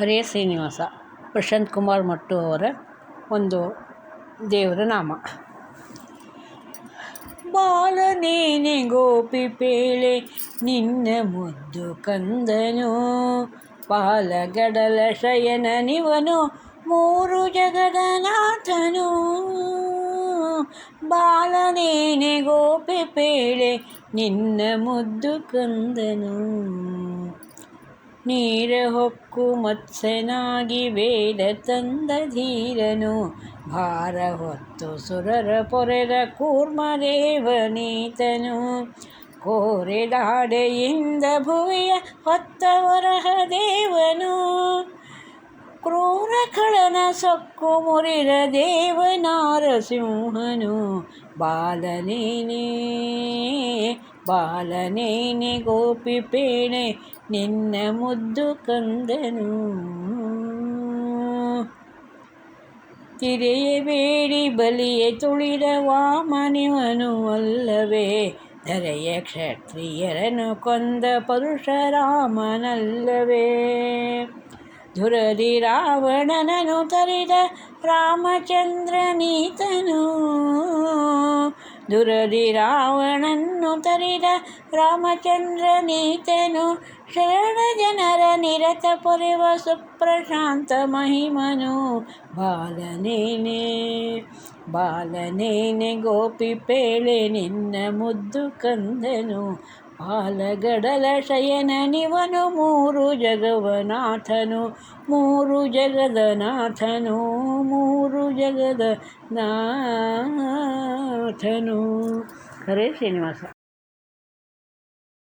ಹರೇ ಶ್ರೀನಿವಾಸ. ಪ್ರಶಾಂತ್ ಕುಮಾರ್ ಮಟ್ಟು ಅವರ ಒಂದು ದೇವರ ನಾಮ. ಬಾಲನೇನೆ ಗೋಪಿ ಪೇಳೆ, ನಿನ್ನ ಮುದ್ದು ಕಂದನು. ಪಾಲಗಡಲ ಶಯನ ನಿವನು, ಮೂರು ಜಗದನಾಥನು. ಬಾಲನೇನೆ ಗೋಪಿ ಪೇಳೆ, ನಿನ್ನ ಮುದ್ದು ಕಂದನು. ನೀರ ಹೊಕ್ಕು ಮತ್ಸ್ಯನಾಗಿ ವೇದ ತಂದ ಧೀರನು ಭಾರ ಹೊತ್ತು ಸುರರ ಪೊರೆದ ಕೂರ್ಮದೇವನೀತನು ಕೋರೆದಾಡೆಯಿಂದ ಭುವಿಯ ಹೊತ್ತ ವರಹ ದೇವನು ಕ್ರೂರ ಖಳನ ಸೊಕ್ಕು ಮುರಿದ ದೇವನಾರಸಿಂಹನು ಬಾಲನೇನೆ ಬಾಲನೇನೆ ಗೋಪಿ ಪೇಣೆ ನಿನ್ನ ಮುದ್ದು ಕಂದನು. ತಿರೆಯಬೇಡಿ ಬಲಿಯ ತುಳಿದ ವಾಮನಿವನು ಅಲ್ಲವೇ. ಧರೆಯ ಕ್ಷತ್ರಿಯರನು ಕೊಂದ ಪರಶುರಾಮನಲ್ಲವೇ ದುರದಿ ರಾವಣನನು ತರಿದ ರಾಮಚಂದ್ರನೀತನು ದುರದಿ ರಾವಣನ್ನು ತರಿದ ರಾಮಚಂದ್ರ ನೀತೆನು ಶರಣ ಜನರ ನಿರತ ಪೊರೆವ ಸುಪ್ರಶಾಂತ ಮಹಿಮನು. ಬಾಲನೇನೆ ಬಾಲನೇನೆ ಗೋಪಿ ಪೇಳೆ ನಿನ್ನ ಮುದ್ದು ಕಂದನು. ಪಾಲಗಡಲ ಶಯನ ನಿವನು ಮೂರು ಜಗವನಾಥನು ಮೂರು ಜಗದ ನಾಥನು ಮೂರು ಜಗದ ನಾಥನು ಹರೇ ಶ್ರೀನಿವಾಸ